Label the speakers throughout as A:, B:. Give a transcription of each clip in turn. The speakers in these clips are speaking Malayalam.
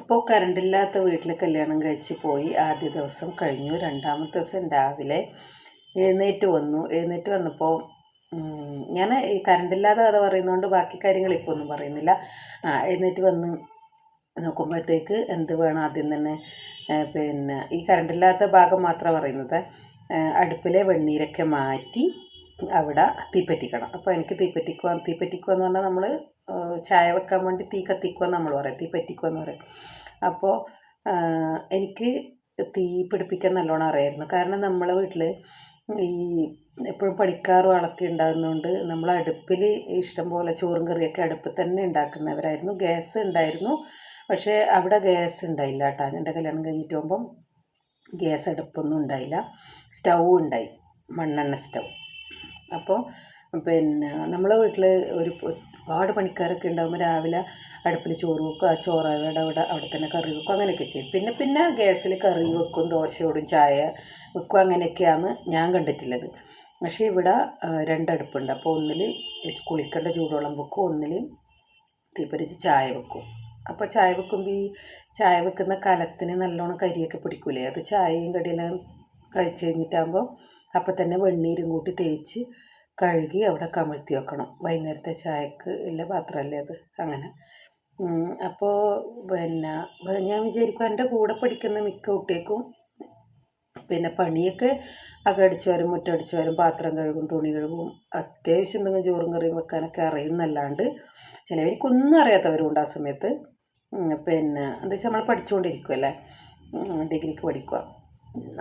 A: അപ്പോൾ കറണ്ടില്ലാത്ത വീട്ടിൽ കല്യാണം കഴിച്ച് പോയി. ആദ്യ ദിവസം കഴിഞ്ഞു. രണ്ടാമത്തെ ദിവസം രാവിലെ എഴുന്നേറ്റ് വന്നു. എഴുന്നേറ്റ് വന്നപ്പോൾ ഞാൻ ഈ കറണ്ടില്ലാതെ കഥ പറയുന്നതുകൊണ്ട് ബാക്കി കാര്യങ്ങൾ ഇപ്പോൾ ഒന്നും പറയുന്നില്ല. എഴുന്നേറ്റ് വന്ന് നോക്കുമ്പോഴത്തേക്ക് എന്ത് വേണം ആദ്യം തന്നെ പിന്നെ ഈ കറണ്ടില്ലാത്ത ഭാഗം മാത്രമാണ് പറയുന്നത്. അടുപ്പിലെ വെണ്ണീരൊക്കെ മാറ്റി അവിടെ തീപ്പറ്റിക്കണം. അപ്പോൾ എനിക്ക് തീപ്പറ്റിക്കുക തീപ്പറ്റിക്കുക എന്ന് പറഞ്ഞാൽ നമ്മൾ ചായ വെക്കാൻ വേണ്ടി തീ കത്തിക്കുക നമ്മൾ പറയും തീ പറ്റിക്കുക എന്ന് പറയും അപ്പോൾ എനിക്ക് തീ പിടിപ്പിക്കാൻ നല്ലോണം അറിയായിരുന്നു. കാരണം നമ്മളെ വീട്ടിൽ ഈ എപ്പോഴും പണിക്കാറും ആളൊക്കെ ഉണ്ടാകുന്നതുകൊണ്ട് നമ്മൾ അടുപ്പിൽ ഇഷ്ടംപോലെ ചോറും കറിയൊക്കെ അടുപ്പിൽ തന്നെ ഉണ്ടാക്കുന്നവരായിരുന്നു. ഗ്യാസ് ഉണ്ടായിരുന്നു. പക്ഷേ അവിടെ ഗ്യാസ് ഉണ്ടായില്ല കേട്ടോ. എന്റെ കല്യാണം കഴിഞ്ഞിട്ട് പോകുമ്പം ഗ്യാസ് അടുപ്പൊന്നും ഉണ്ടായില്ല. സ്റ്റൗ ഉണ്ടായി. മണ്ണെണ്ണ സ്റ്റൗ. അപ്പോൾ പിന്നെ നമ്മളെ വീട്ടിൽ ഒരു ഒരുപാട് പണിക്കാരൊക്കെ ഉണ്ടാകുമ്പോൾ രാവിലെ അടുപ്പിൽ ചോറ് വെക്കുക ചോറ് അവിടെ അവിടെ അവിടെ തന്നെ കറി വെക്കും അങ്ങനെയൊക്കെ ചെയ്യും. പിന്നെ പിന്നെ ഗ്യാസിൽ കറി വെക്കും ദോശയോടും ചായ വെക്കും അങ്ങനെയൊക്കെയാണ് ഞാൻ കണ്ടിട്ടുള്ളത്. പക്ഷേ ഇവിടെ രണ്ടടുപ്പുണ്ട്. അപ്പോൾ ഒന്നിൽ കുളിക്കേണ്ട ചൂടുവെള്ളം വെക്കും ഒന്നിൽ തീപ്പരിച്ച് ചായ വെക്കും. അപ്പോൾ ചായ വെക്കുമ്പോൾ ഈ ചായ വെക്കുന്ന കലത്തിന് നല്ലോണം കരിയൊക്കെ പിടിക്കൂലേ? അത് ചായയും കടിയെല്ലാം കഴിച്ച് കഴിഞ്ഞിട്ടാകുമ്പോൾ അപ്പം തന്നെ വെണ്ണീരും കൂട്ടി തേച്ച് കഴുകി അവിടെ കമിഴ്ത്തി വെക്കണം. വൈകുന്നേരത്തെ ചായക്ക് ഇല്ല പാത്രമല്ലേ അത്? അങ്ങനെ. അപ്പോൾ പിന്നെ ഞാൻ വിചാരിക്കും എന്റെ കൂടെ പഠിക്കുന്ന മിക്ക കുട്ടികൾക്കും പിന്നെ പണിയൊക്കെ അകടിച്ചു വരും മുറ്റടിച്ചു വരും പാത്രം കഴുകും തുണി കഴുകും അത്യാവശ്യം എന്തെങ്കിലും ചോറും കറിയും വെക്കാനൊക്കെ അറിയുന്നല്ലാണ്ട് ചിലവർക്കൊന്നും അറിയാത്തവരുണ്ട് ആ സമയത്ത്. പിന്നെ എന്താ വെച്ചാൽ നമ്മൾ പഠിച്ചുകൊണ്ടിരിക്കുമല്ലേ ഡിഗ്രിക്ക് പഠിക്കുക.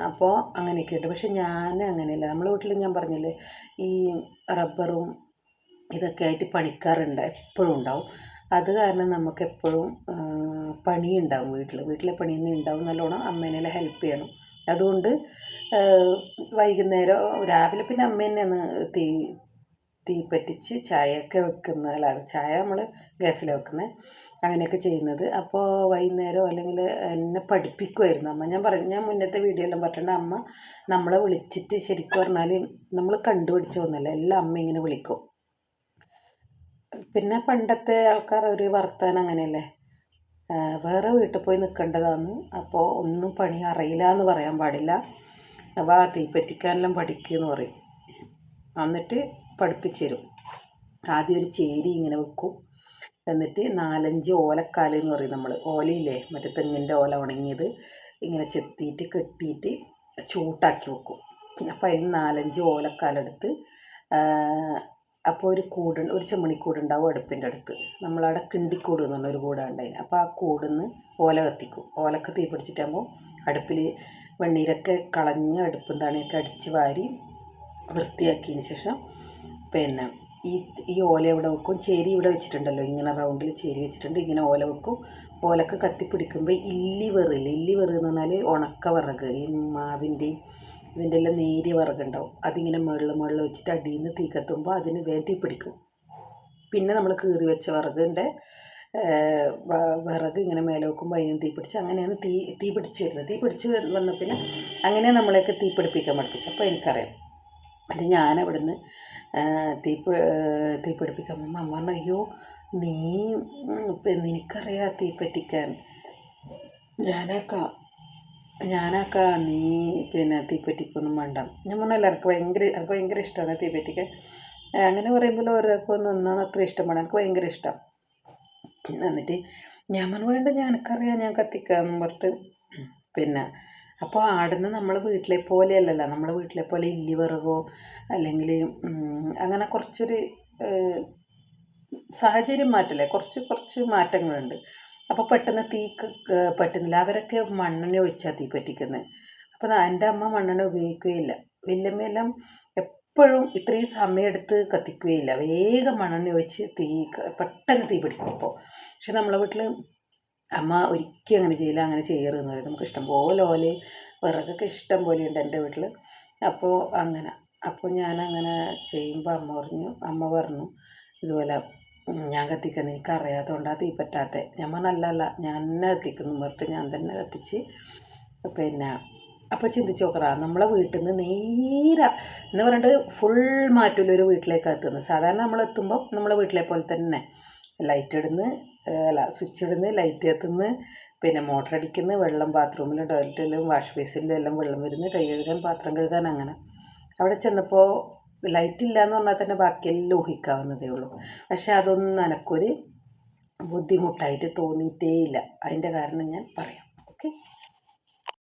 A: അപ്പോൾ അങ്ങനെയൊക്കെ ഉണ്ട്. പക്ഷെ ഞാൻ അങ്ങനെയല്ല. നമ്മളെ വീട്ടിൽ ഞാൻ പറഞ്ഞില്ലേ ഈ റബ്ബറും ഇതൊക്കെ ആയിട്ട് പണിക്കാറുണ്ട് എപ്പോഴും ഉണ്ടാവും. അത് കാരണം നമുക്ക് എപ്പോഴും പണി ഉണ്ടാവും വീട്ടിൽ വീട്ടിലെ പണി തന്നെ ഉണ്ടാവും നല്ലോണം. അമ്മേനെല്ലാം ഹെൽപ്പ് ചെയ്യണം. അതുകൊണ്ട് വൈകുന്നേരം രാവിലെ പിന്നെ അമ്മ തന്നെയാണ് തീ തീ പറ്റിച്ച് ചായയൊക്കെ വെക്കുന്നത് അല്ല ചായ നമ്മൾ ഗ്യാസിൽ വെക്കുന്നത് അങ്ങനെയൊക്കെ ചെയ്യുന്നത്. അപ്പോൾ വൈകുന്നേരം അല്ലെങ്കിൽ എന്നെ പഠിപ്പിക്കുമായിരുന്നു അമ്മ. ഞാൻ പറഞ്ഞു ഞാൻ മുന്നത്തെ വീഡിയോ എല്ലാം പറഞ്ഞിട്ടുണ്ട്. അമ്മ നമ്മളെ വിളിച്ചിട്ട് ശരിക്കും പറഞ്ഞാൽ നമ്മൾ കണ്ടുപിടിച്ച ഒന്നല്ല എല്ലാം അമ്മ ഇങ്ങനെ വിളിക്കും. പിന്നെ പണ്ടത്തെ ആൾക്കാർ ഒരു വർത്താനം അങ്ങനെയല്ലേ. വേറെ വീട്ടിൽ പോയി നിൽക്കേണ്ടതാണ് അപ്പോൾ ഒന്നും പണി അറിയില്ല എന്ന് പറയാൻ പാടില്ല. വാ തീപ്പറ്റിക്കാനെല്ലാം പഠിക്കുമെന്ന് പറയും. എന്നിട്ട് പഠിപ്പിച്ചു തരും ആദ്യം ഒരു ചേരി ഇങ്ങനെ വെക്കും. എന്നിട്ട് നാലഞ്ച് ഓലക്കാൽ എന്ന് പറയും നമ്മൾ ഓലയില്ലേ? മറ്റേ തെങ്ങിന്റെ ഓല ഉണങ്ങിയത്. ഇങ്ങനെ ചെത്തിയിട്ട് കെട്ടിയിട്ട് ചൂട്ടാക്കി വെക്കും. അപ്പോൾ അതിൽ നാലഞ്ച് ഓലക്കാലെടുത്ത് അപ്പോൾ ഒരു കൂട് ഒരു ചെമ്മണിക്കൂടുണ്ടാവും അടുപ്പിന്റെ അടുത്ത്. നമ്മളവിടെ കിണ്ടിക്കൂട് എന്നുള്ള ഒരു കൂടാണ്ടായിന് അപ്പോൾ ആ കൂടുന്ന് ഓല കത്തിക്കും. ഓലക്ക് തീ പിടിച്ചിട്ടാകുമ്പോൾ അടുപ്പിൽ വെണ്ണീരൊക്കെ കളഞ്ഞ് അടുപ്പും തണിയൊക്കെ അടിച്ച് വാരി വൃത്തിയാക്കിയതിന് ശേഷം പിന്നെ ഈ ഈ ഓല ഇവിടെ വെക്കും. ചേരി ഇവിടെ വെച്ചിട്ടുണ്ടല്ലോ. ഇങ്ങനെ റൗണ്ടിൽ ചേരി വെച്ചിട്ടുണ്ട്. ഇങ്ങനെ ഓല വെക്കും. ഓലക്ക് കത്തിപ്പിടിക്കുമ്പോൾ ഇല്ലി വെറില്ല. ഇല്ലി വെറ് എന്ന് പറഞ്ഞാൽ ഉണക്ക വിറക്. ഈ മാവിന്റെയും ഇതിന്റെ എല്ലാം നേരിയ വിറകുണ്ടാവും അതിങ്ങനെ മുകളിൽ മുകളിൽ വെച്ചിട്ട് അടിയിൽ നിന്ന് തീ കത്തുമ്പോൾ അതിന് വേഗം തീ പിടിക്കും. പിന്നെ നമ്മൾ കീറി വെച്ച വിറകിന്റെ വിറക് ഇങ്ങനെ മേലെ വെക്കുമ്പോൾ അതിനും തീ പിടിച്ച് അങ്ങനെയാണ് തീ തീ പിടിച്ച് വരുന്നത്. തീ പിടിച്ച് വന്ന പിന്നെ അങ്ങനെ നമ്മളെയൊക്കെ തീ പിടിപ്പിക്കാൻ പഠിപ്പിച്ചു അപ്പോൾ എനിക്കറിയാം. എന്നിട്ട് ഞാൻ അവിടുന്ന് തീ തീ പിടിപ്പിക്കാൻ പോകുമ്പോൾ അമ്മ പറഞ്ഞു അയ്യോ നീ നിനക്കറിയാം തീ പറ്റിക്കാൻ ഞാനാക്കാം ഞാനാക്കാ നീ പിന്നെ തീപ്പറ്റിക്കൊന്നും വേണ്ട. ഞാൻ പറഞ്ഞല്ല എനിക്ക് ഭയങ്കര എനിക്ക് ഭയങ്കര ഇഷ്ടമാണ് തീപ്പറ്റിക്കാൻ. അങ്ങനെ പറയുമ്പോൾ ഓരോർക്കൊന്നും ഒന്നാണ് അത്ര ഇഷ്ടമാണ് എനിക്ക് ഭയങ്കര ഇഷ്ടം. എന്നിട്ട് ഞാൻ പറഞ്ഞു വേണ്ട ഞാൻ എനിക്കറിയാം ഞാൻ കത്തിക്കാമെന്ന് പറഞ്ഞിട്ട് പിന്നെ അപ്പോൾ ആടുന്ന നമ്മൾ വീട്ടിലെ പോലെയല്ലല്ലോ നമ്മൾ വീട്ടിലെ പോലെ ഇല്ലി വിറകോ അല്ലെങ്കിൽ അങ്ങനെ കുറച്ചൊരു സാഹചര്യം മാറ്റല്ലേ? കുറച്ച് കുറച്ച് മാറ്റങ്ങളുണ്ട്. അപ്പോൾ പെട്ടെന്ന് തീ ക- ക- പറ്റുന്നില്ല. അവരൊക്കെ മണ്ണെണ്ണ ഒഴിച്ചാൽ തീ പറ്റിക്കുന്നത് അപ്പോൾ എന്റെ അമ്മ മണ്ണെണ്ണ ഉപയോഗിക്കുകയില്ല. വല്യമ്മയെല്ലാം എപ്പോഴും ഇത്രയും സമയമെടുത്ത് കത്തിക്കുകയില്ല. വേഗം മണ്ണെണ്ണ ഒഴിച്ച് തീ പെട്ടെന്ന് തീ പിടിക്കും അപ്പോൾ പക്ഷെ നമ്മളെ വീട്ടിൽ അമ്മ ഒരിക്കലും അങ്ങനെ ചെയ്യില്ല അങ്ങനെ ചെയ്യരുതെന്ന് പറയും. നമുക്ക് ഇഷ്ടം പോലെ ഓലയും വിറകൊക്കെ ഇഷ്ടം പോലെ ഉണ്ട് എന്റെ വീട്ടിൽ അപ്പോൾ അങ്ങനെ അപ്പോൾ ഞാൻ അങ്ങനെ ചെയ്യുമ്പോൾ അമ്മ പറഞ്ഞു അമ്മ പറഞ്ഞു ഇതുപോലെ ഞാൻ കത്തിക്കുന്നത് എനിക്ക് അറിയാത്തതുകൊണ്ടാണ് തീ പറ്റാത്തത് ഞാൻ അല്ല ഞാൻ തന്നെ കത്തിക്കുന്നു പറഞ്ഞിട്ട് ഞാൻ തന്നെ കത്തിച്ച് പിന്നെ അപ്പോൾ ചിന്തിച്ച് നോക്കറാ നമ്മളെ വീട്ടിൽ നിന്ന് നേരെ എന്ന് പറഞ്ഞിട്ട് ഫുൾ മാറ്റമുള്ളൊരു വീട്ടിലേക്ക് എത്തുന്നത്. സാധാരണ നമ്മൾ എത്തുമ്പോൾ നമ്മളെ വീട്ടിലെ പോലെ തന്നെ. ലൈറ്റ് ഇടുന്ന് അല്ല സ്വിച്ച് ഇടുന്ന് ലൈറ്റ് കത്തുന്ന് പിന്നെ മോട്ടർ അടിക്കുന്നു വെള്ളം ബാത്റൂമിലും ടോയ്ലറ്റിലും വാഷ് ബേസിലും എല്ലാം വെള്ളം വരുന്നു കൈ കഴുകാൻ പാത്രം കഴുകാൻ അങ്ങനെ. അവിടെ ചെന്നപ്പോൾ ലൈറ്റ് ഇല്ല എന്ന് പറഞ്ഞാൽ തന്നെ ബാക്കിയെല്ലാം ഊഹിക്കാവുന്നതേ ഉള്ളൂ. പക്ഷേ അതൊന്നും എനക്കൊരു ബുദ്ധിമുട്ടായിട്ട് തോന്നിയിട്ടേ ഇല്ല അതിന്റെ കാരണം ഞാൻ പറയാം. ഓക്കെ